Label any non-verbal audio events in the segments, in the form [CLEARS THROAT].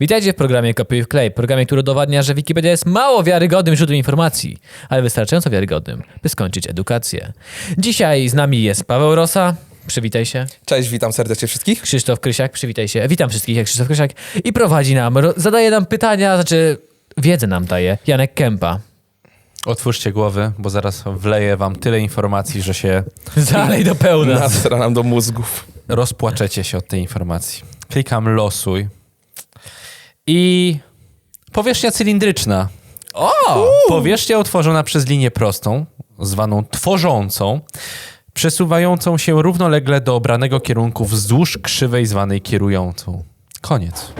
Witajcie w programie Kopiuj w klej, programie, który udowadnia, że Wikipedia jest mało wiarygodnym źródłem informacji, ale wystarczająco wiarygodnym, by skończyć edukację. Dzisiaj z nami jest Paweł Rosa, przywitaj się, Cześć, witam serdecznie wszystkich. Krzysztof Krysiak, przywitaj się, witam wszystkich, jak Krzysztof Krysiak i prowadzi nam, zadaje nam pytania, znaczy wiedzę nam daje, Janek Kępa. Otwórzcie głowy, bo zaraz wleję wam tyle informacji, że się [LAUGHS] Zalej do pełna. Nasra nam do mózgów. rozpłaczecie się od tej informacji. Klikam losuj. I powierzchnia cylindryczna. O! Powierzchnia utworzona przez linię prostą, zwaną tworzącą, przesuwającą się równolegle do obranego kierunku wzdłuż krzywej zwanej kierującą. Koniec.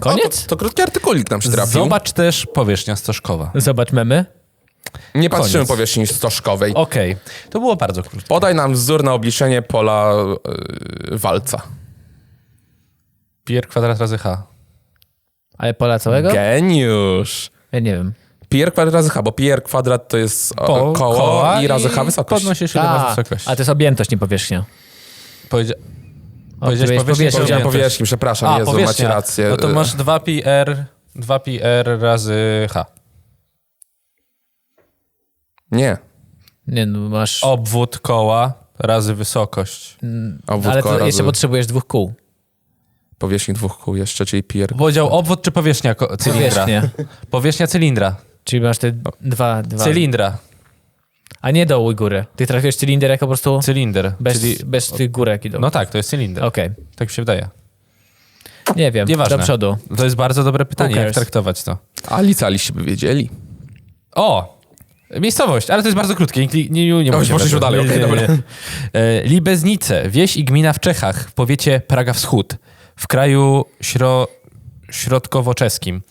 Koniec? O, to, to krótki artykulik nam się trafił. Zobacz też powierzchnia stożkowa. Zobacz memy. Nie patrzymy Koniec. powierzchni stożkowej. Okej, to było bardzo krótko. Podaj nam wzór na obliczenie pola yy, walca. Pi r kwadrat razy h. Ale pola całego? Geniusz. Ja nie wiem. Pi r kwadrat razy h, bo pi r kwadrat to jest o, Po- koło koła i razy h wysokość. Podnosisz ile A, wysokość. a to jest objętość, nie powierzchnia. Powiedzia- Powiedziałeś powierzchnię, powierzchnia. Powiedziałem Objętość. powierzchni, przepraszam, Jezu, macie rację. No to masz 2πr, 2πr razy h. Nie. Nie, no masz... Obwód koła razy wysokość. Obwód ale koła to razy jeszcze potrzebujesz dwóch kół. Powierzchni dwóch kół jeszcze, czyli pi r. Powiedział obwód czy powierzchnia ko- cylindra? Powierzchnia. Powierzchnia cylindra. Czyli masz te dwa, dwa. Cylindra. A nie dołu i górę. Ty trafiłeś cylinder jako po prostu Cylinder. bez, Czyli, bez tych górek i dołu. no tak, to jest cylinder. Okej. Tak mi się wydaje. Nie wiem. Nieważne. Do przodu. To jest bardzo dobre pytanie, jak traktować to. A licealiście by wiedzieli. O! Miejscowość, ale to jest bardzo krótkie. Nie, nie, nie, nie O, mówcie poszliśmy dalej, okej, dobra. E, Libeznice, wieś i gmina w Czechach, w powiecie Praga Wschód, w kraju śro, środkowo-czeskim.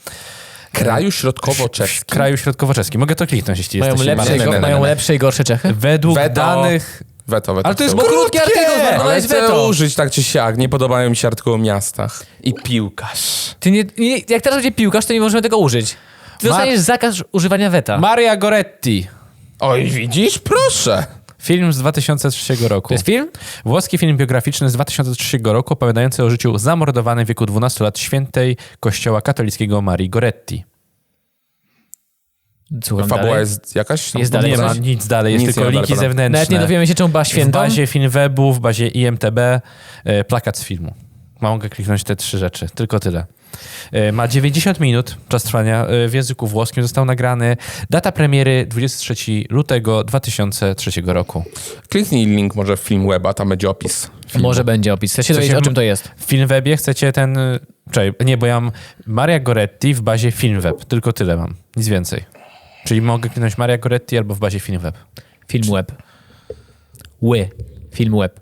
Kraju W środkowo-czeskim. kraju środkowo-czeskim. Mogę to kliknąć, jeśli Mają, jesteście lepsze, go, mają lepsze i gorsze Czechy? Według Weto. danych... Weto, weto. Ale to jest Bo krótkie! artykuł, Ale chcę weto. użyć tak czy siak. Nie podobają mi się artykuły o miastach. I piłkarz. Ty nie, nie, jak teraz będzie piłkarz, to nie możemy tego użyć. Ty Ma- dostaniesz zakaz używania weta. Maria Goretti. Oj, widzisz? Proszę. Film z 2003 roku. to jest film? Włoski film biograficzny z 2003 roku opowiadający o życiu zamordowanej w wieku 12 lat świętej kościoła katolickiego Marii Goretti. Słucham Fabuła dalej. jest jakaś? tam Jest dalej Nie ma nic dalej, jest Nic tylko linki dalej, zewnętrzne. Nawet nie dowiemy się, czemu była W świętą. bazie Filmwebu, w bazie IMTB, plakat z filmu. Mogę kliknąć te trzy rzeczy, tylko tyle. E, Ma 90 minut czas trwania e, w języku włoskim, został nagrany. Data premiery 23 lutego 2003 roku. Kliknij link może w film weba, tam będzie opis. filmu. Może będzie opis. Sensie dowiedzieć, o czym to jest. W Filmwebie chcecie ten... e, Czekaj, nie, bo ja mam Maria Goretti w bazie Filmweb, tylko tyle mam, nic więcej. Czyli mogę kliknąć Maria Goretti albo w bazie Filmweb. Film web. Ły. Film web.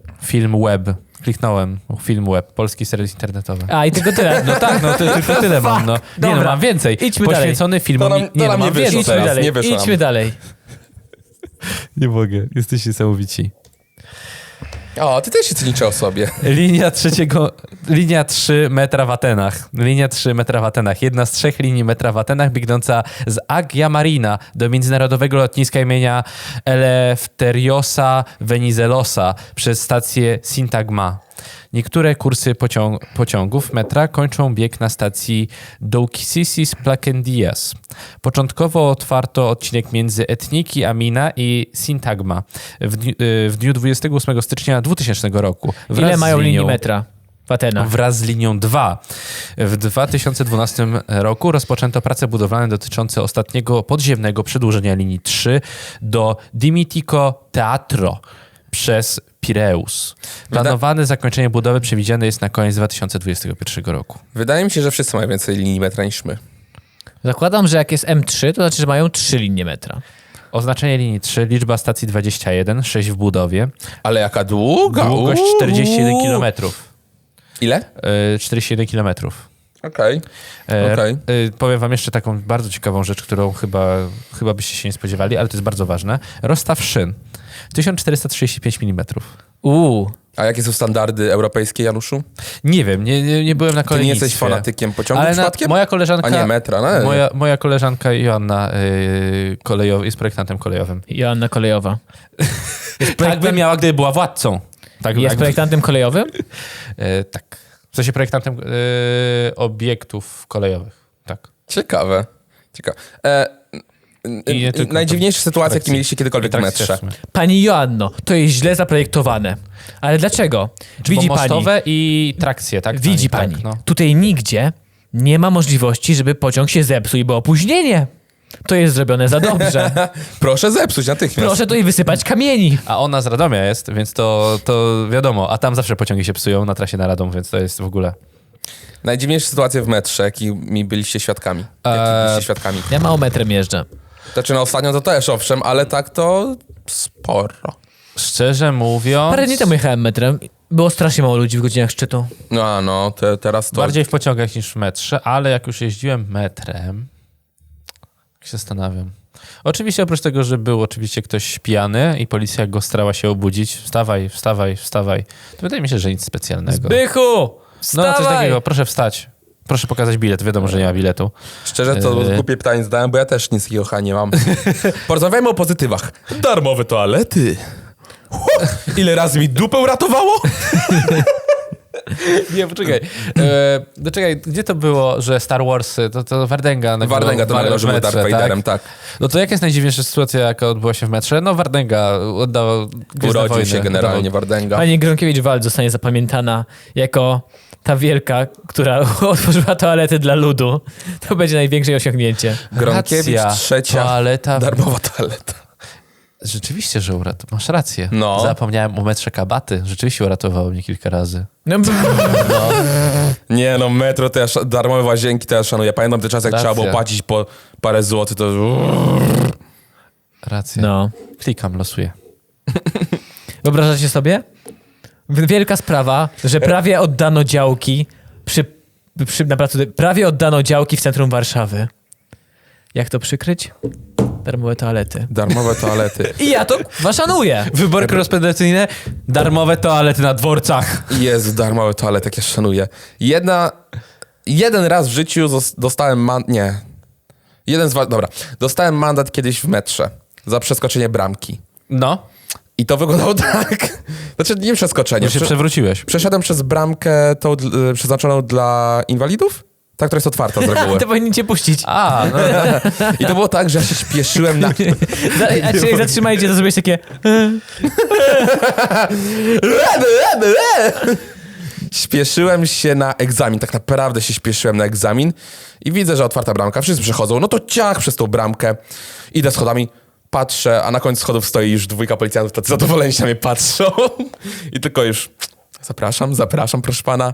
Kliknąłem. Film web. Polski serwis internetowy. A, i tylko tyle. [LAUGHS] No tak, no to, tylko [LAUGHS] tyle mam. No. Nie no, mam więcej. Idźmy dalej. Poświęcony filmom. To nam- to nie, no, nam mam nie wyszło więcej. Idźmy teraz, dalej. nie nam. Idźmy dalej. [LAUGHS] Nie mogę. Jesteście niesamowici. O, ty też się liczę o sobie. Linia trzeciego, linia 3 metra w Atenach. Linia 3 metra w Atenach. Jedna z trzech linii metra w Atenach biegnąca z Agia Marina do międzynarodowego lotniska imienia Elefteriosa Venizelosa przez stację Sintagma. Niektóre kursy pociąg pociągów metra kończą bieg na stacji Doukisis Placendias. Początkowo otwarto odcinek między Etniki Amina i Sintagma w dniu, y, w dniu 28 stycznia 2000 roku. Wraz Ile mają linii metra w Atenach? Wraz z linią 2. W 2012 roku rozpoczęto prace budowlane dotyczące ostatniego podziemnego przedłużenia linii 3 do Dimitico Teatro przez Pireus. Planowane zakończenie budowy przewidziane jest na koniec 2021 roku. Wydaje mi się, że wszyscy mają więcej linii metra niż my. Zakładam, że jak jest M3, to znaczy, że mają trzy linie metra. Oznaczenie linii 3, liczba stacji 21, 6 w budowie, Ale jaka długa. długość uuu. 41 km. Ile? 41 km. Okej. E, Okej. e, Powiem wam jeszcze taką bardzo ciekawą rzecz, którą chyba, chyba byście się nie spodziewali, ale to jest bardzo ważne. Rozstaw szyn. 1435 mm. Uuu. A jakie są standardy europejskie, Januszu? Nie wiem, nie, nie, nie byłem na Ty nie kolejnictwie. jesteś fanatykiem pociągu ale na, przypadkiem? moja koleżanka... A nie, metra. No, Moja, moja koleżanka Joanna yy, kolejow, jest projektantem kolejowym. Joanna Kolejowa. [LAUGHS] Tak by miała, gdyby była władcą. Tak, Jest jakby- projektantem kolejowym? [LAUGHS] E, tak. W sensie projektantem yy, obiektów kolejowych. Tak. Ciekawe. Ciekawe. E, I nie tylko najdziwniejsze sytuacje, jakie mieliście kiedykolwiek w Tak, metrze. Pani Joanno, to jest źle zaprojektowane. Ale dlaczego? Widzi Bo pani, i trakcje, tak? widzi Tak, pani, no. tutaj nigdzie nie ma możliwości, żeby pociąg się zepsuł i było opóźnienie. To jest zrobione za dobrze. [LAUGHS] Proszę zepsuć natychmiast. Proszę tutaj wysypać kamieni. A ona z Radomia jest, więc to, to wiadomo. A tam zawsze pociągi się psują na trasie na Radom, więc to jest w ogóle... Najdziwniejsze sytuacje w metrze, jakimi byliście świadkami. Jakich Eee, byliście świadkami. Ja mało metrem jeżdżę. Znaczy, no ostatnio to też, owszem, ale tak to sporo. Szczerze mówiąc... Parę dni temu jechałem metrem. Było strasznie mało ludzi w godzinach szczytu. No, a no, te, teraz to... Bardziej w pociągach niż w metrze, ale jak już jeździłem metrem, tak się zastanawiam. Oczywiście oprócz tego, że był oczywiście ktoś pijany i policja go starała się obudzić, wstawaj, wstawaj, wstawaj, to wydaje mi się, że nic specjalnego. Bychu! No Wstawaj! coś takiego, proszę wstać. Proszę pokazać bilet, wiadomo, że nie ma biletu. Szczerze, to Eee. głupie pytanie zadałem, bo ja też nic takiego chyba nie mam. [LAUGHS] Porozmawiajmy o pozytywach. Darmowe toalety. Hu, Ile razy mi dupę uratowało? [LAUGHS] Nie, poczekaj. E, no czekaj, gdzie to było, że Star Wars, to, to Wardenga nagrywał Wardęga to w nagrał, że był Darth Vaderem, tak. No to jaka jest najdziwniejsza sytuacja, jaka odbyła się w metrze? No Wardenga oddał Gwiezdne Urodził Wojny, się generalnie oddawał- Wardęga. Pani Gronkiewicz-Waltz zostanie zapamiętana jako ta wielka, która [LAUGHS] otworzyła toalety dla ludu. To będzie największe osiągnięcie. Gronkiewicz, Racja, trzecia, toaleta. darmowa toaleta. Rzeczywiście, że urat... masz rację. No. Zapomniałem o metrze kabaty. Rzeczywiście uratowało mnie kilka razy. No, b- Nie no, metro to ja, sz- darmowe łazienki to ja szanuję. Pamiętam te czasy, jak Racja. trzeba było płacić po parę złotych, to... Racja. no. Klikam, losuję. Wyobrażacie sobie? Wielka sprawa, że prawie oddano działki przy, przy na placu, prawie oddano działki w centrum Warszawy. Jak to przykryć? Darmowe toalety. Darmowe toalety. [LAUGHS] I ja to szanuję. Wybory korespondencyjne, darmowe toalety na dworcach. Jezu, darmowe toalety, jak ja szanuję. Jedna... Jeden raz w życiu dostałem man... Nie. Jeden z... Dobra. Dostałem mandat kiedyś w metrze za przeskoczenie bramki. No, I to wyglądało [LAUGHS] tak... Znaczy, nie przeskoczenie. bo się Prze- przewróciłeś. Przeszedłem przez bramkę tą y, przeznaczoną dla inwalidów? Ta, która jest otwarta z reguły. [LAUGHS] To powinni cię puścić. A, no, [LAUGHS] I to było tak, że ja się śpieszyłem na... A zatrzymajcie, to zrobisz takie... Śpieszyłem się na egzamin, tak naprawdę się śpieszyłem na egzamin i widzę, że otwarta bramka, wszyscy przechodzą, no to ciach przez tą bramkę, idę schodami, patrzę, a na końcu schodów stoi już dwójka policjantów, tacy zadowoleni się na mnie patrzą [LAUGHS] i tylko już zapraszam, zapraszam, proszę pana.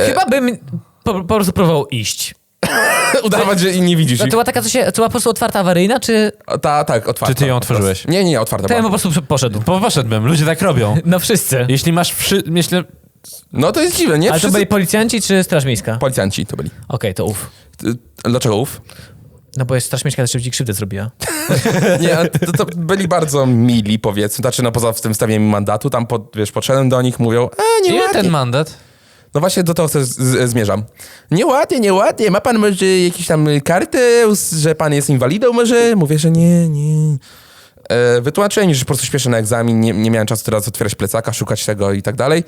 Chyba bym po, po prostu próbował iść. [LAUGHS] Udawać, że i nie widzisz To ich. była taka, co się, to była po prostu otwarta awaryjna, czy Ta, tak, otwarta. Czy ty ją po otworzyłeś? Nie, nie, otwarta to ja po prostu poszedł? bo poszedłbym, ludzie tak robią. [LAUGHS] No wszyscy. Jeśli masz wszy... Jeśli... No to jest dziwne, nie? Ale to Wszyscy... byli policjanci czy Straż Miejska? Okej, Policjanci to byli. to uf. Y, Dlaczego ów? No bo jest Straż Miejska też szybciej krzywdę zrobiła. [LAUGHS] Nie, to, to byli bardzo mili, powiedzmy. Znaczy, no poza tym stawieniem mandatu, tam, pod, wiesz, podszedłem do nich, mówią, e, Ile nieładnie. ten mandat? No właśnie do tego też zmierzam. Nieładnie, nieładnie. Ma pan może jakieś tam kartę, że pan jest inwalidą może? Mówię, że nie, nie. E, wytłumaczyłem mi, że po prostu śpieszę na egzamin, nie, nie miałem czasu teraz otwierać plecaka, szukać tego i tak dalej.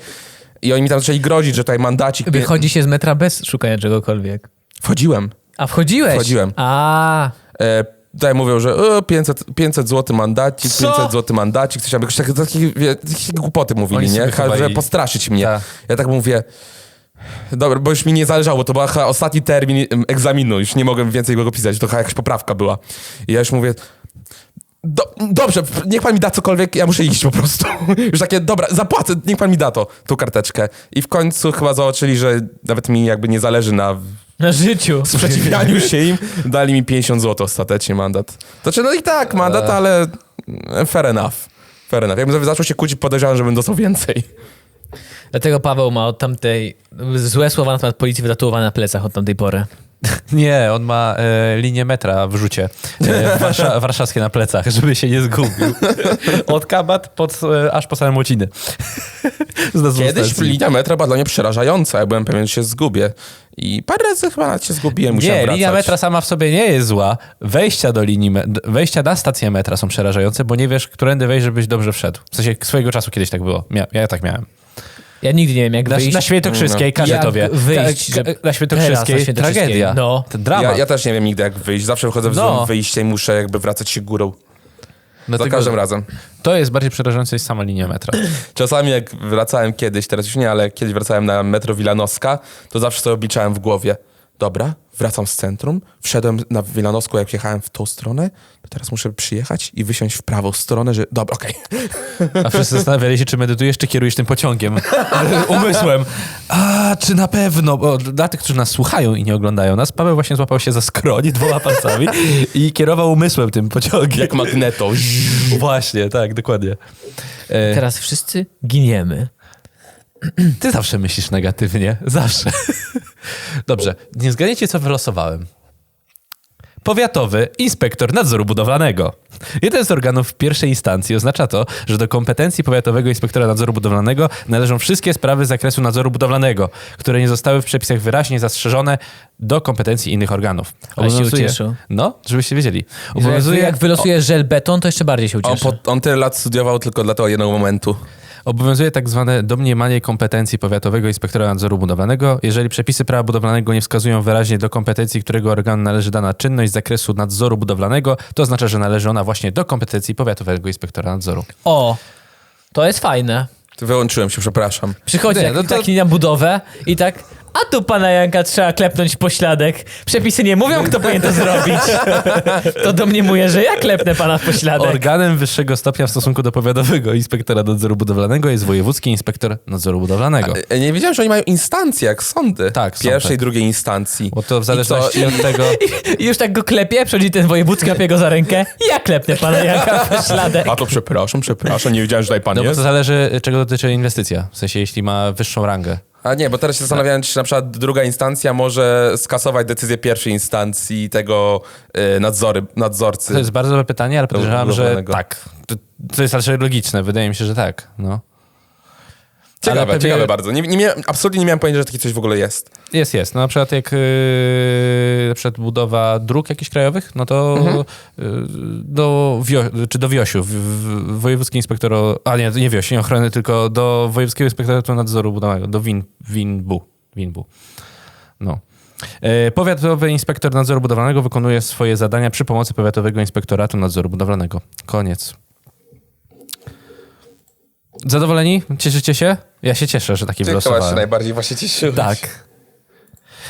I oni mi tam zaczęli grozić, że tutaj mandacik... Wychodzi się z metra bez szukania czegokolwiek. Wchodziłem. A wchodziłeś? Wchodziłem. A, E, tutaj mówią, że o, 500, 500 zł mandacik, Co? 500 zł mandacik, coś tam, jakoś takie, takie, wie, takie głupoty mówili, Oni nie? sobie chyba Żeby i- postraszyć mnie. Tak. Ja tak mówię, dobra, bo już mi nie zależało, to był chyba ostatni termin em, egzaminu, już nie mogłem więcej go pisać, to chyba jakaś poprawka była. I ja już mówię, do, dobrze, niech pan mi da cokolwiek, ja muszę iść po prostu. [LAUGHS] Już takie, dobra, zapłacę, niech pan mi da to, tą karteczkę. I w końcu chyba zobaczyli, że nawet mi jakby nie zależy na na życiu. sprzeciwianiu się im, dali mi 50 zł ostatecznie mandat. Znaczy, no i tak, mandat, ale fair enough. Fair enough. Jakbym zaczął się kłócić, podejrzewam, że bym dostał więcej. Dlatego Paweł ma od tamtej złe słowa na temat policji wytatuowane na plecach od tamtej pory. [LAUGHS] Nie, on ma e, linię metra w rzucie. E, warsza, warszawskie na plecach, [LAUGHS] żeby się nie zgubił. [LAUGHS] Od kabat pod, e, aż po same nazwą Kiedyś linia metra była dla mnie przerażająca. Ja byłem pewien, że się zgubię. I parę razy chyba nawet się zgubiłem, musiałem Nie, wracać. linia metra sama w sobie nie jest zła. Wejścia do linii, wejścia na stację metra są przerażające, bo nie wiesz, którędy wejść, żebyś dobrze wszedł. W sensie swojego czasu kiedyś tak było. Mia- ja tak miałem. Ja nigdy nie wiem, jak Na, wyjść. na Świętokrzyskiej, każę Jak to wie. wyjść, Ka- żeby- ka- na Świętokrzyskiej Teraz na Świętokrzyskiej. tragedia. No. Ten dramat. Ja, ja też nie wiem nigdy jak wyjść. Zawsze wchodzę w No. złym wyjście i muszę jakby wracać się górą. Za Dlatego każdym razem. To jest bardziej przerażające niż sama linia metra. [CLEARS THROAT] Czasami jak wracałem kiedyś, teraz już nie, ale kiedyś wracałem na metro Wilanowska, to zawsze sobie obliczałem w głowie. Dobra, wracam z centrum, wszedłem na Wilanowską, jak jechałem w tą stronę, to teraz muszę przyjechać i wysiąść w prawą stronę, że dobra, okej. [LAUGHS] A wszyscy zastanawiali się, czy medytujesz, czy kierujesz tym pociągiem. [LAUGHS] Umysłem. A, czy na pewno? Bo dla tych, którzy nas słuchają i nie oglądają nas, Paweł właśnie złapał się za skroń [LAUGHS] dwoma palcami i kierował umysłem tym pociągiem. Jak magneto. Właśnie, tak, dokładnie. E, Teraz wszyscy giniemy. Ty zawsze myślisz negatywnie. Zawsze. [LAUGHS] Dobrze, nie zgadniecie, co wylosowałem. Powiatowy inspektor nadzoru budowlanego. Jeden z organów pierwszej instancji oznacza to, że do kompetencji powiatowego inspektora nadzoru budowlanego należą wszystkie sprawy z zakresu nadzoru budowlanego, które nie zostały w przepisach wyraźnie zastrzeżone do kompetencji innych organów. Ale się Obowiązuje- ucieszył. No, żebyście wiedzieli. Jak, Obowiązuje, jak wylosujesz żel beton, to jeszcze bardziej się On, ucieszę. po, on tyle lat studiował tylko dla tego jednego momentu. Obowiązuje tak zwane domniemanie kompetencji powiatowego inspektora nadzoru budowlanego, jeżeli przepisy prawa budowlanego nie wskazują wyraźnie do kompetencji, którego organu należy dana czynność z zakresu nadzoru budowlanego, to oznacza, że należy ona właśnie do kompetencji powiatowego inspektora nadzoru. O, to jest fajne. Wyłączyłem się, przepraszam. Przychodzi Nie, jak no to- taki na budowę i tak, a tu pana Janka trzeba klepnąć w pośladek. Przepisy nie mówią, kto powinien to zrobić. [LAUGHS] To domniemuję, że ja klepnę pana w pośladek. Organem wyższego stopnia w stosunku do powiatowego inspektora nadzoru budowlanego jest wojewódzki inspektor nadzoru budowlanego. E, Nie wiedziałem, że oni mają instancje, jak sądy. Tak, Pierwszej, tak. drugiej instancji. Bo to w I zależności od tego... I już tak go klepie, przychodzi ten wojewódzki, klepie go za rękę. Ja klepnę pana Janka w pośladek. A to przepraszam, przepraszam, nie wiedziałem, że tutaj pan No bo jest. to zależy, czego dotyczy inwestycja. W sensie, jeśli ma wyższą rangę. A nie, bo teraz się zastanawiałem, czy na przykład druga instancja może skasować decyzję pierwszej instancji tego y, nadzory, nadzorcy. To jest bardzo dobre pytanie, ale podejrzewam, że tak. To, to jest raczej logiczne. Wydaje mi się, że tak. No. Ciekawe, pewnie- ciekawe bardzo. Nie, nie miałem, absolutnie nie miałem pojęcia, że takie coś w ogóle jest. Jest, jest. No na przykład jak yy, na przykład budowa dróg jakichś krajowych, no to Mhm. yy, do, wio, czy do Wiosiu, w, w, wojewódzki inspektor, a nie, nie Wiosi, nie ochrony, tylko do wojewódzkiego inspektoratu nadzoru budowlanego, do WIN, WINBU. WINBU. No. Yy, Powiatowy inspektor nadzoru budowlanego wykonuje swoje zadania przy pomocy powiatowego inspektoratu nadzoru budowlanego. Koniec. Zadowoleni? Cieszycie się? Ja się cieszę, że taki Ty chyba się wylosowałem. najbardziej właśnie cieszyłeś. Tak.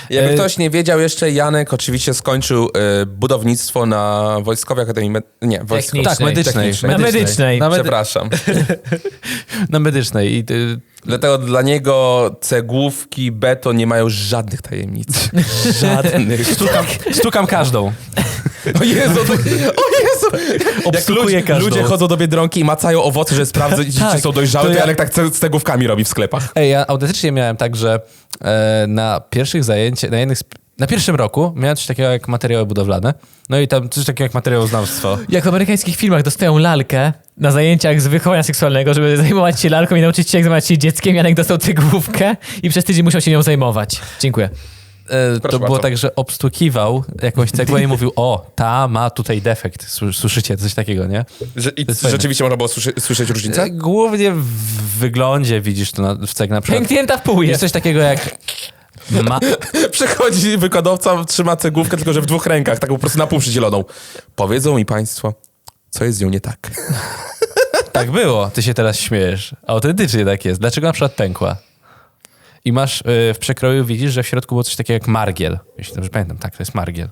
Jakby E, ktoś nie wiedział jeszcze, Janek oczywiście skończył y, budownictwo na Wojskowej Akademii... Med- nie, wojsko... Technicznej. Tak, medycznej. Technicznej. Na medycznej. Na, medy- Przepraszam. [LAUGHS] na medycznej. I, y, Dlatego dla niego cegłówki, beton nie mają żadnych tajemnic. [LAUGHS] Żadnych. stukam, stukam każdą. O Jezu, [LAUGHS] to, o Jezu! [LAUGHS] Jak ludzie, każdą. ludzie chodzą do Biedronki i macają owoce, żeby sprawdzić, [LAUGHS] Tak, czy są dojrzałe, to to, ja- Janek tak z cegłówkami robi w sklepach. Ej, ja autentycznie miałem tak, że e, na pierwszych zajęciach, na jednych na pierwszym roku miałem coś takiego jak materiały budowlane. No i tam coś takiego jak materiałoznawstwo. Jak w amerykańskich filmach dostają lalkę na zajęciach z wychowania seksualnego, żeby [LAUGHS] zajmować się lalką i nauczyć się, jak zajmować się dzieckiem. Janek dostał cygłówkę i przez tydzień musiał się nią zajmować. Dziękuję. E, to Proszę było bardzo. tak, że obstukiwał jakąś cegłę i [LAUGHS] mówił, o, ta ma tutaj defekt. Sły- Słyszycie coś takiego, nie? Że, I rzeczywiście można było słyszy, słyszeć różnicę? E, Głównie w wyglądzie widzisz to na, w ceg na przykład. Pęknięta w pół Jest jest. coś takiego jak... Ma, [LAUGHS] Przychodzi wykładowca, trzyma cegłówkę, tylko że w dwóch rękach, taką po prostu na pół przydzieloną. Powiedzą mi państwo, co jest z nią nie tak. Tak było, ty się teraz śmiejesz. Autentycznie tak jest. Dlaczego na przykład pękła? I masz y, w przekroju, widzisz, że w środku było coś takiego jak margiel. Jeśli dobrze pamiętam, tak, to jest margiel.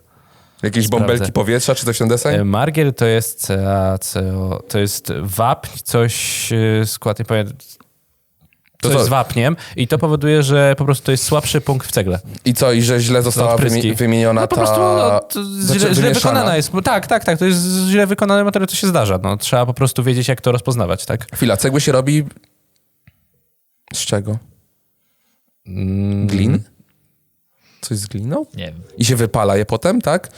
Jakieś Sprawdzę. bąbelki powietrza, czy coś ten deseń? Y, Margiel to jest CaCO, to jest wapń, coś skład, nie powiem, To coś co? z wapniem i to powoduje, że po prostu to jest słabszy punkt w cegle. I co, i że źle została wymi- wymieniona No po prostu no, źle, źle wymieszana. wykonana jest. Tak, tak, tak, to jest źle wykonany materiał, to się zdarza. No, trzeba po prostu wiedzieć, jak to rozpoznawać, tak? Chwila, cegły się robi... Z czego? Mm, Glin? Coś z gliną? Nie wiem. I się wypala je potem, tak?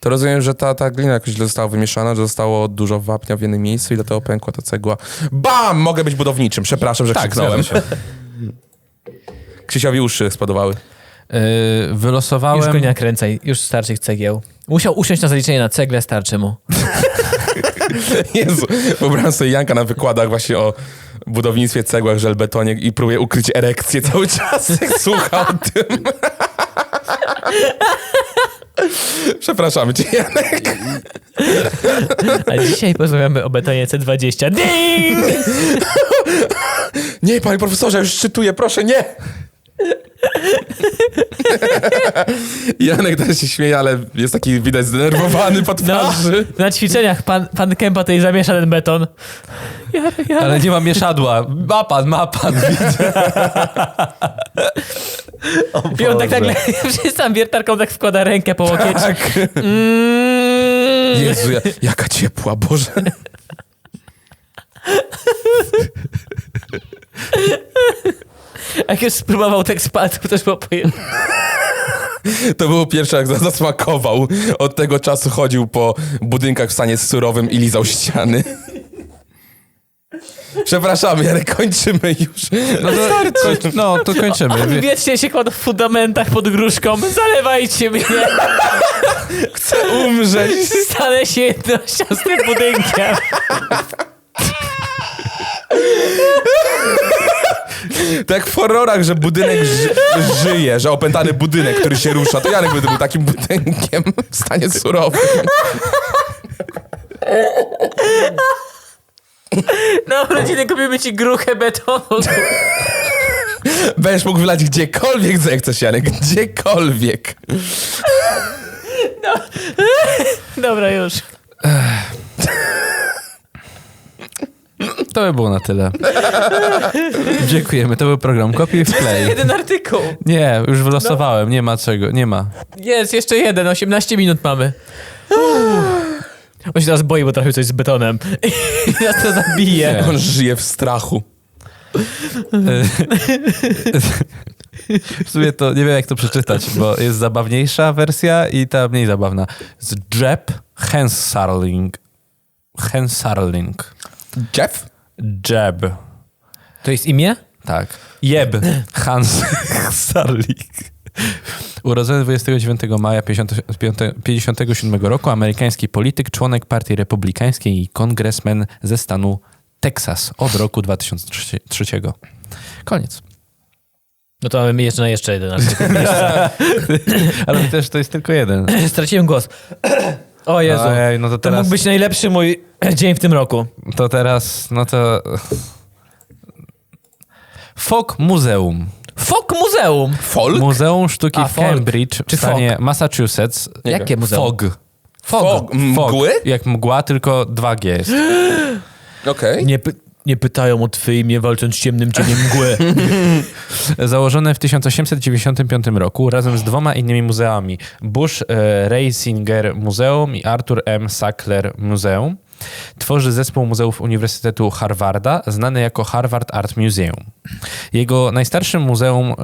To rozumiem, że ta, ta glina jakoś źle została wymieszana, że zostało dużo wapnia w jednym miejscu i dlatego pękła ta cegła. Bam! Mogę być budowniczym. Przepraszam, że Tak, krzyknąłem. [LAUGHS] Krzysiowi uszy spodobały. Yy, Już wylosowałem... go nie nakręcaj, już starszych cegieł. Musiał usiąść na zaliczenie na cegle, starczy mu. [LAUGHS] Jezu, wyobrażam sobie Janka na wykładach właśnie o, budownictwie, cegłach, żelbetonie i próbuje ukryć erekcję cały czas, [LAUGHS] jak słucha o tym. [LAUGHS] Przepraszamy cię, Janek. A dzisiaj porozmawiamy o betonie C20. Ding! [LAUGHS] Nie, panie profesorze, już czytuję, proszę, nie! [LAUGHS] Janek też się śmieje, ale jest taki widać zdenerwowany po No, twarzy. na ćwiczeniach pan, pan Kępa tutaj zamiesza ten beton. Ja, ja. Ale nie ma mieszadła. Ma pan, ma pan. Widzę. [LAUGHS] I on tak nagle, [LAUGHS] przez tam wiertarką tak wkłada rękę po łokieć. Tak. Mm. Jezu, ja, jaka ciepła, Boże. Jak już spróbował tak z palców, to też było pojemne. To było pierwsze, jak zasmakował. Od tego czasu chodził po budynkach w stanie surowym i lizał ściany. Przepraszamy, ale kończymy już. No to, koń, no, to kończymy. On [LAUGHS] Wie- wiecznie się kładł w fundamentach pod gruszką. Zalewajcie mnie. Chcę umrzeć. Stanę się jednością z tym budynkiem. Tak jak w horrorach, że budynek ży żyje, że opętany budynek, który się rusza, to Janek by był takim budynkiem w stanie surowym. Na urodziny kupimy ci gruchę betonu. Będziesz mógł wylać gdziekolwiek zechcesz, Janek, gdziekolwiek. Dobra, już. [LAUGHS] To by było na tyle. Dziękujemy. To był program Kopiuj w klej. Jeden artykuł. Nie, już wylosowałem. Nie ma czego. Nie ma. Jest, jeszcze jeden. 18 minut mamy. On się teraz boi, bo trafił coś z betonem. I nas to zabije. Nie. On żyje w strachu. W sumie to nie wiem, jak to przeczytać, bo jest zabawniejsza wersja i ta mniej zabawna. Z Jeb Hensarling. Hensarling. Jeff? Jeb. To jest imię? Tak. Jeb [CLEARS THROAT] Hans [LAUGHS] Sarlik. Urodzony 29 maja 1957 roku, amerykański polityk, członek Partii Republikańskiej i kongresmen ze stanu Teksas od roku 2003. Koniec. No to mamy jeszcze na jeszcze jeden artykuł. [LAUGHS] Ale też to jest tylko jeden. [CLEARS THROAT] Straciłem głos. [CLEARS THROAT] O Jezu. Ojej, no to To teraz, mógł być najlepszy mój [CLEARS THROAT] dzień w tym roku. to teraz, no to... Folk Muzeum. Fok Muzeum. Folk? Muzeum Sztuki A, w folk. Cambridge Czy w stanie Massachusetts. Nie Jakie wiem. muzeum? Fog. Fog. Mgły? Jak mgła, tylko 2G jest. [GASPS] Okej. Nie, py- nie pytają o twoje imię, walcząc z ciemnym cieniem mgły. [LAUGHS] Założone w 1895 roku razem z dwoma innymi muzeami. Bush e, Reisinger Muzeum i Arthur M. Sackler Muzeum. Tworzy zespół muzeów Uniwersytetu Harvarda, znany jako Harvard Art Museum. Jego najstarszym muzeum e,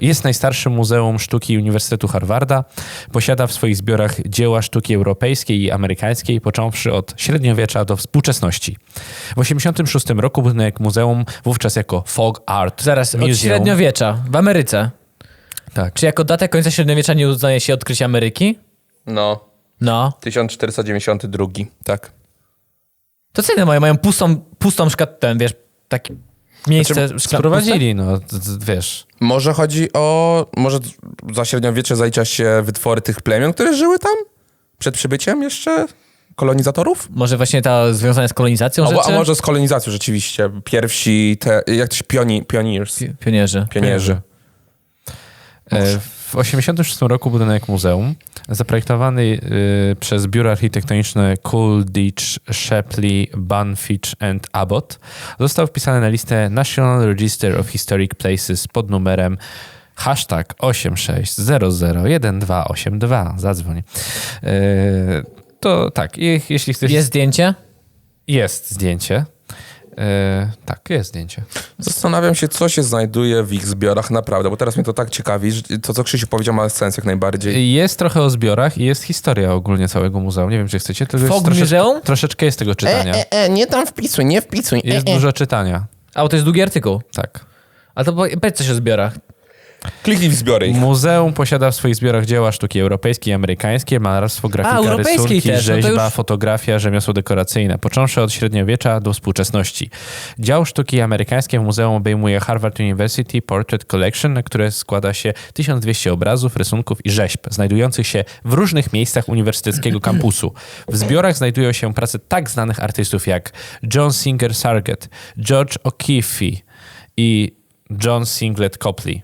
jest najstarszym muzeum sztuki Uniwersytetu Harvarda. Posiada w swoich zbiorach dzieła sztuki europejskiej i amerykańskiej, począwszy od średniowiecza do współczesności. W 1986 roku budynek muzeum, wówczas jako Fog Art Zaraz, od Museum, średniowiecza w Ameryce. tak. Czy jako datę końca średniowiecza nie uznaje się odkrycie Ameryki? No, No. 1492, tak. To co inne mają? Mają pustą, pustą szkat, ten, wiesz, taki miejsce Znaczy, szkla- Sprowadzili, no, d- d- wiesz. Może chodzi o... Może za średniowiecze zalicza się wytwory tych plemion, które żyły tam? Przed przybyciem jeszcze kolonizatorów? Może właśnie ta związana z kolonizacją A, rzeczy? a może z kolonizacją rzeczywiście. Pierwsi te... Jak to się... Pioni, pioneers. Pi- Pionierzy. Pionierzy. E, W 1986 roku budynek muzeum, zaprojektowany y, przez biuro architektoniczne Coolidge, Shepley, Banfitch and Abbott, został wpisany na listę National Register of Historic Places pod numerem hashtag 86001282. Zadzwoń. E, To tak, je- jeśli chcesz... Jest zdjęcie? jest zdjęcie. E, tak, jest zdjęcie. Zastanawiam się, co się znajduje w ich zbiorach naprawdę, bo teraz mnie to tak ciekawi, że to, co Krzysiu powiedział, ma sens jak najbardziej. Jest trochę o zbiorach i jest historia ogólnie całego muzeum. Nie wiem, czy chcecie, tylko jest troszeczkę, troszeczkę jest tego czytania. e, nie tam wpisuj, nie wpisuj. Jest dużo czytania, A, bo to jest długi artykuł. tak. A to po- powiedz coś o zbiorach. Kliknij w zbiory ich. Muzeum posiada w swoich zbiorach dzieła sztuki europejskiej i amerykańskiej, malarstwo, grafika, europejskiej rysunki, też, no to rzeźba, już- fotografia, rzemiosło dekoracyjne, począwszy od średniowiecza do współczesności. Dział sztuki amerykańskiej w muzeum obejmuje Harvard University Portrait Collection, na które składa się 1200 obrazów, rysunków i rzeźb, znajdujących się w różnych miejscach uniwersyteckiego kampusu. W zbiorach znajdują się prace tak znanych artystów jak John Singer Sargent, George O'Keeffe i John Singlet Copley.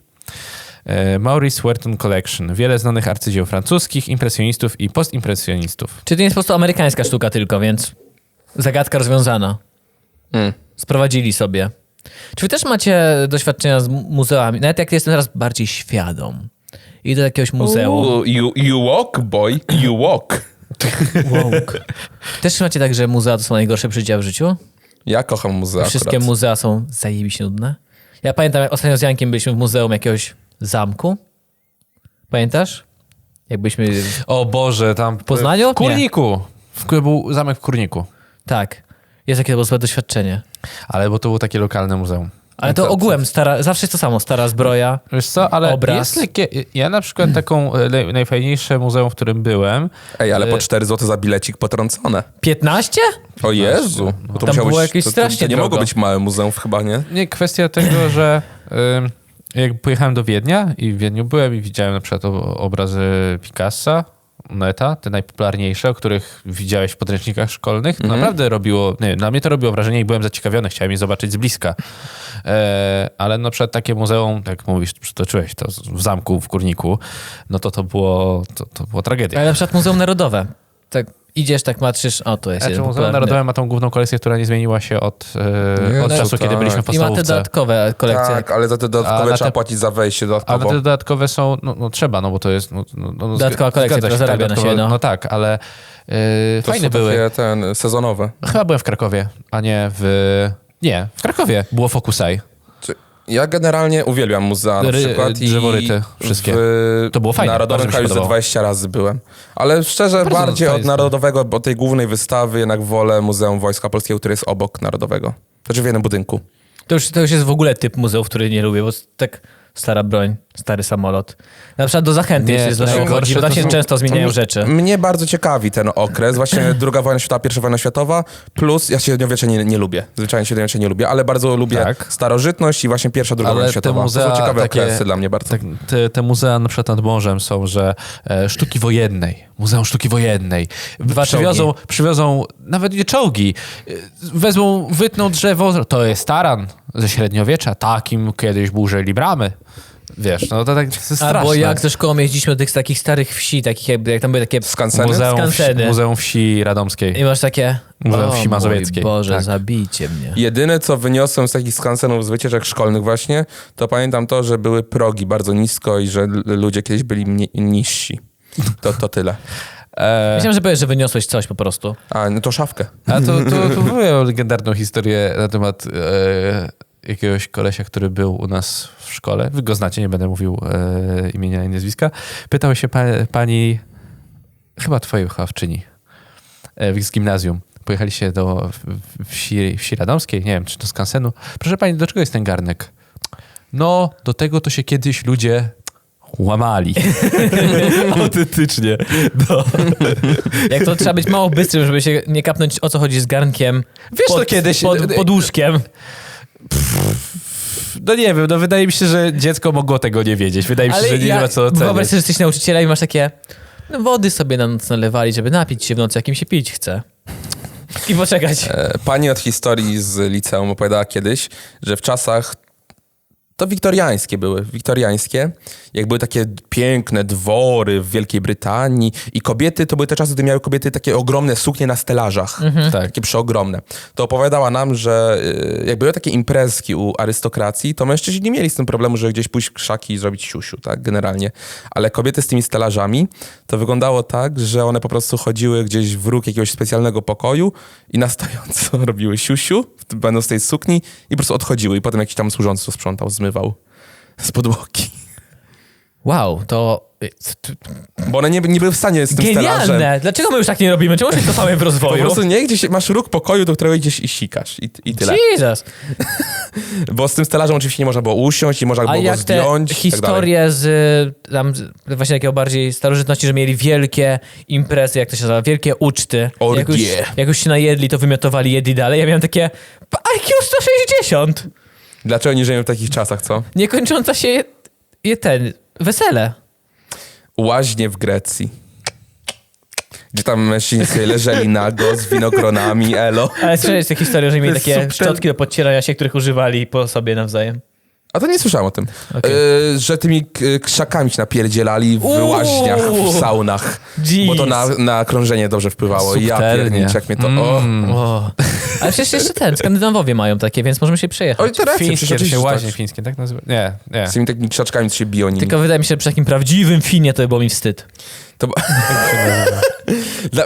E, Maurice Werton Collection. Wiele znanych arcydzieł francuskich, impresjonistów i postimpresjonistów. Czy to nie jest po prostu amerykańska sztuka tylko, więc zagadka rozwiązana. Mm. Sprowadzili sobie. Czy wy też macie doświadczenia z mu- muzeami? Nawet jak jestem teraz bardziej świadom. Idę do jakiegoś muzeum. Ooh, you, you walk, boy, you walk. Woke. Też macie tak, że muzea to są najgorsze przyjścia w życiu? Ja kocham muzea Wszystkie akurat. muzea są zajebiście nudne. Ja pamiętam, jak ostatnio z Jankiem byliśmy w muzeum jakiegoś zamku. Pamiętasz? Jak byliśmy... O Boże, tam... W Poznaniu? W Kurniku. W, był zamek w Kurniku. Tak. Jest takie to było złe doświadczenie. Ale bo to było takie lokalne muzeum. Ale to ogółem stara, zawsze jest to samo. Stara zbroja. Wiesz co, ale Obraz. jest takie... Ja na przykład taką e, naj- najfajniejsze muzeum, w którym byłem, Ej, ale po E, 4 zł za bilecik potrącone. 15? O Jezu. No to Tam musiało było być, jakieś to, strasznie to nie mogło drogo. być małe muzeum chyba, nie? Nie, kwestia tego, że ym, jak pojechałem do Wiednia i w Wiedniu byłem i widziałem na przykład obrazy Picassa, Neta, te najpopularniejsze, o których widziałeś w podręcznikach szkolnych, to naprawdę robiło, nie, na mnie to robiło wrażenie i byłem zaciekawiony, chciałem je zobaczyć z bliska. E, ale na przykład takie muzeum, jak mówisz, przytoczyłeś to w zamku w Kurniku, no to to było, to, to było tragedia. Ale na przykład Muzeum Narodowe. Tak idziesz, tak patrzysz, o tu jest Znaczy, Muzeum. Narodowe ma tą główną kolekcję, która nie zmieniła się od, e, Nie, od no czasu, tak. kiedy byliśmy w I ma te podstawówce. dodatkowe kolekcje. Tak, ale za te dodatkowe na trzeba te- płacić za wejście Ale dodatkowo. te dodatkowe są, no, no trzeba, no bo to jest... No, no, no, Dodatkowa zg- kolekcja, która zarabia na dodatkowa- siebie, no. No tak, ale yy, to fajne są były. ten, sezonowe. Chyba byłem w Krakowie, a nie w... Nie, w Krakowie było Focusai. Czy- Ja generalnie uwielbiam muzea na Ry- przykład. i drzeworyty, wszystkie. W To było fajne, Narodowym bardzo mi się kraju ze podobało. 20 razy byłem. Ale szczerze, Bardzo bardziej od jest. Narodowego, bo tej głównej wystawy jednak wolę Muzeum Wojska Polskiego, które jest obok Narodowego. Znaczy w jednym budynku. To, już, to już jest w ogóle typ muzeów, który nie lubię, bo tak stara broń, stary samolot. Na przykład do zachęty Nie, jest chodzi, bo tam to się są- często zmieniają mi- rzeczy. Mnie bardzo ciekawi ten okres, właśnie [LAUGHS] druga wojna światowa, pierwsza wojna światowa, plus ja średniowiecze nie, nie lubię. Zwyczajnie średniowiecze nie lubię, ale bardzo lubię Tak. starożytność i właśnie pierwsza, druga Ale wojna te światowa. muzea to są ciekawe takie- okresy dla mnie bardzo. Tak, te, te muzea na przykład nad morzem są, że e, sztuki wojennej, Muzeum Sztuki Wojennej. Dwa przywiozą, przywiozą nawet nie czołgi, wezmą, wytną drzewo, to jest taran ze średniowiecza, takim kiedyś burzyli bramy. Wiesz, no to tak to jest straszne. Albo jak ze szkołą jeździliśmy do tych takich starych wsi, takich jakby, jak tam były takie Skanseny? Muzeum, skanseny. wsi, Muzeum Wsi Radomskiej. i masz takie... Muzeum o Wsi mój Mazowieckiej. Boże, Tak. zabijcie mnie. Jedyne, co wyniosłem z takich skansenów z wycieczek szkolnych właśnie, to pamiętam to, że były progi bardzo nisko i że ludzie kiedyś byli mni- niżsi. To, to tyle. E, Myślałem, że powiesz, że wyniosłeś coś po prostu. A, no to szafkę. A to, to, to byłem legendarną historię na temat e, jakiegoś kolesia, który był u nas w szkole. Wy go znacie, nie będę mówił e, imienia i nazwiska. Pytał się pa, pani, chyba twojej wychowawczyni e, z gimnazjum. Pojechaliście do wsi, wsi radomskiej, nie wiem, czy do skansenu. Proszę pani, do czego jest ten garnek? No, do tego to się kiedyś ludzie łamali. [LAUGHS] Autentycznie. No. Jak to trzeba być mało bystrym, żeby się nie kapnąć o co chodzi z garnkiem Wiesz, pod, to kiedyś- pod, pod łóżkiem. No nie wiem, no wydaje mi się, że dziecko mogło tego nie wiedzieć. Wydaje mi się, że nie ma co oceniać. Wyobraź sobie, że jesteś nauczycielem i masz takie no, wody sobie na noc nalewali, żeby napić się w nocy, jakim się pić chce. I poczekać. E, Pani od historii z liceum opowiadała kiedyś, że w czasach to wiktoriańskie były, wiktoriańskie, jak były takie piękne dwory w Wielkiej Brytanii i kobiety, to były te czasy, gdy miały kobiety takie ogromne suknie na stelażach, Tak. takie przeogromne. To opowiadała nam, że y, jak były takie imprezki u arystokracji, to mężczyźni nie mieli z tym problemu, że gdzieś pójść w krzaki i zrobić siusiu, tak, generalnie. Ale kobiety z tymi stelażami, to wyglądało tak, że one po prostu chodziły gdzieś w róg jakiegoś specjalnego pokoju i na stojąco [LAUGHS] robiły siusiu, będąc w tej sukni i po prostu odchodziły i potem jakiś tam służący to sprzątał, zmywał z podłogi. Wow, to Bo one nie, nie były w stanie z tym stelażem. Genialne! Dlaczego my już tak nie robimy? Czemu się cofamy w [LAUGHS] Po rozwoju? prostu nie gdzieś masz róg pokoju, do którego idziesz i sikasz. I, i tyle. Jesus. [LAUGHS] Bo z tym stelażem oczywiście nie można było usiąść i można A było go jak te zdjąć. i tak historie z y, tam właśnie takiego bardziej starożytności, że mieli wielkie imprezy, jak to się nazywa, wielkie uczty. Orgie. Jak już, jak już się najedli, to wymiotowali, jedli dalej. Ja miałem takie "Pa- IQ 160! Dlaczego nie żyjemy w takich czasach, co? Niekończąca się je, je ten, wesele. Łaźnie w Grecji. Gdzie tam mężczyźni sobie leżeli nago z winogronami, elo. Ale słyszałeś tę historię, że mieli takie subtel- szczotki do podcierania się, których używali po sobie nawzajem. A to nie słyszałem o tym. Okej. E, że tymi krzakami się napierdzielali w Uuu. łaźniach, w saunach. Jeez. Bo to na, na krążenie dobrze wpływało. I Ja Subtelnie. pierniczę, jak mnie to... O. Mm. O. Ale przecież jeszcze ten, Skandynawowie mają takie, więc możemy się przejechać. Oj, to racja, Fińskie, przecież to się łaźnie tak. fińskie, tak nazywa? Nie, nie. Z tymi takimi krzaczkami, co się biją nimi. Tylko wydaje mi się, że przy takim prawdziwym finie to by było mi wstyd. To... [LAUGHS]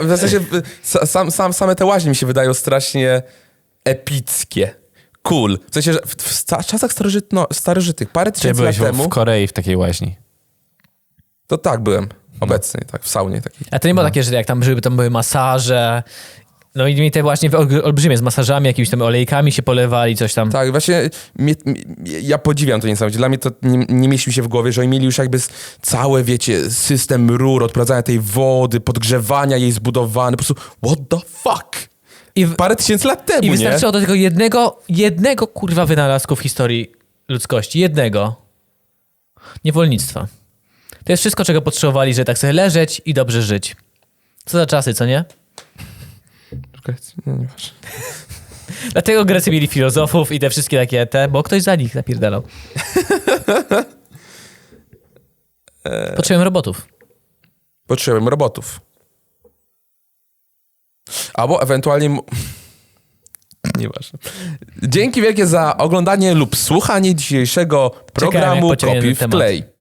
w sensie, sa- sam, sam, same te łaźnie mi się wydają strasznie epickie. Cool. W sensie, że w, czasach starożytno, starożytnych, parę tysięcy lat byłeś w, temu, w Korei w takiej łaźni? to tak byłem. Obecny, tak, w saunie takiej. A to nie było takie, że jak tam, żeby tam były masaże, no i mieli te właśnie ol- olbrzymie z masażami, jakimiś tam olejkami się polewali, coś tam. Tak, właśnie mnie, ja podziwiam to niesamowicie. Dla mnie to nie, nie mieści mi się w głowie, że oni mieli już jakby całe, wiecie, system rur, odprowadzania tej wody, podgrzewania jej zbudowany. Po prostu, what the fuck? I, w, Parę tysięcy lat temu, I nie? wystarczyło do tego jednego, jednego kurwa wynalazku w historii ludzkości. Jednego. Niewolnictwa. To jest wszystko, czego potrzebowali, żeby tak sobie leżeć i dobrze żyć. Co za czasy, co nie? Nie. [LAUGHS] Dlatego Grecy mieli filozofów i te wszystkie takie te, bo ktoś za nich napierdalał. [LAUGHS] Potrzebujemy robotów. Potrzebujemy robotów. Albo ewentualnie... [LAUGHS] Nieważne. Dzięki wielkie za oglądanie lub słuchanie dzisiejszego programu pociągnięty Kopi w temat. klej.